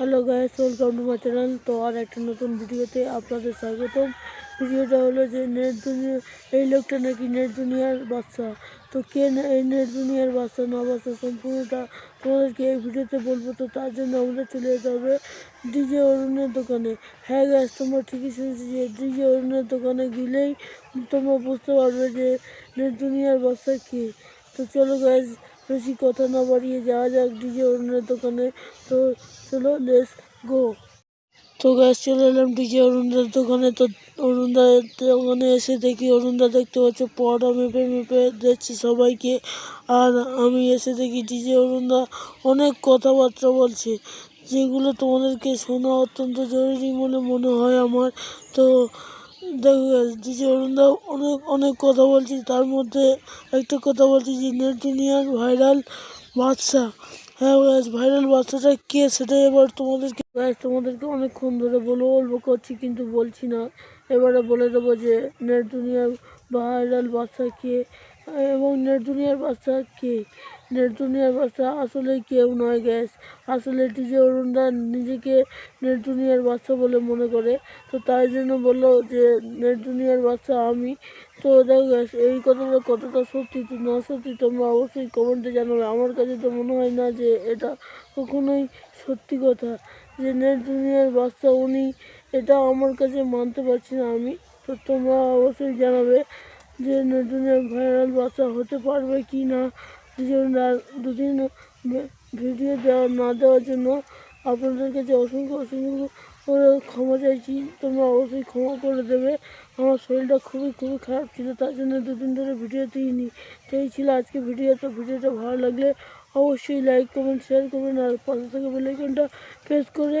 Hello guys welcome to my channel তো আর একটা নতুন ভিডিওতে আপনাদের স্বাগতম। ভিডিওটা হলো যে নেট দুনিয়া, এই লোকটা নাকি নেট দুনিয়ার বাচ্চা। তো কে এই নেট দুনিয়ার বাচ্চা না বাচ্চা সম্পূর্ণটা তোমাদেরকে এই ভিডিওতে বলব। তো তার জন্য আমাদের চলে যেতে হবে ডিজে অরুণের দোকানে। হ্যাঁ গাইস তোমরা ঠিকই শুনেছি যে ডিজে অরুণের দোকানে গেলেই তোমরা বুঝতে পারবে যে নেট দুনিয়ার বাচ্চা কে। তো চলো গাইজ বেশি কথা না বাড়িয়ে যাওয়া যাক, ডিজে অরুণের দোকানে। তো চলো লেস গো তো গ্যাস চলে এলাম ডিজে অরুণদার দোকানে। তো অরুণদার দোকানে এসে দেখি, অরুণদা দেখতে পাচ্ছ পড়া মেপে মেপে দিচ্ছি সবাইকে। আর আমি এসে দেখি ডিজে অরুণদা অনেক কথাবার্তা বলছে, যেগুলো তোমাদেরকে শোনা অত্যন্ত জরুরি বলে মনে হয় আমার। তো অনেক অনেক কথা বলছি। তার মধ্যে একটা কথা বলছি যে নেট দুনিয়ার ভাইরাল বাদশা। হ্যাঁ ভাইরাল বাচ্চাটা কে সেটাই এবার তোমাদেরকে তোমাদেরকে অনেকক্ষণ ধরে বলব বলব করছি কিন্তু বলছি না। এবারে বলে দেবো যে নেট দুনিয়ার ভাইরাল বাচ্চা কে, এবং নেট দুনিয়ার বাচ্চা কে? নেট দুনিয়ার বাচ্চা। আসলে কেউ নয়, গ্যাস। আসলে ডিজে অরুণদা নিজেকে নেট দুনিয়ার বাচ্চা বলে মনে করে। তো তাই জন্য বলল যে নেট দুনিয়ার বাচ্চা আমি। তো দেখো গ্যাস, এই কথাটা কতটা সত্যি তো না সত্যি তোমরা অবশ্যই কমেন্টে জানাবে। আমার কাছে তো মনে হয় না যে এটা কখনোই সত্যি কথা যে নেট দুনিয়ার বাচ্চা উনি। এটা আমার কাছে মানতে পারছি না আমি। তো তোমরা অবশ্যই জানাবে যে নেট দুনিয়ার ভাইরাল বাচ্চা হতে পারবে কি না। দুদিন ভিডিও দেওয়া না দেওয়ার জন্য আপনাদের কাছে অসংখ্য অসংখ্য ক্ষমা চাইছি। তোমরা অবশ্যই ক্ষমা করে দেবে। আমার শরীরটা খুবই খুবই খারাপ ছিল, তার জন্য দুদিন ধরে ভিডিও দিইনি। তো এই ছিল আজকে ভিডিও। তো ভিডিওটা ভালো লাগলে অবশ্যই লাইক কমেন্ট শেয়ার করবেন আর পাশে থেকে বেলাইকনটা প্রেস করে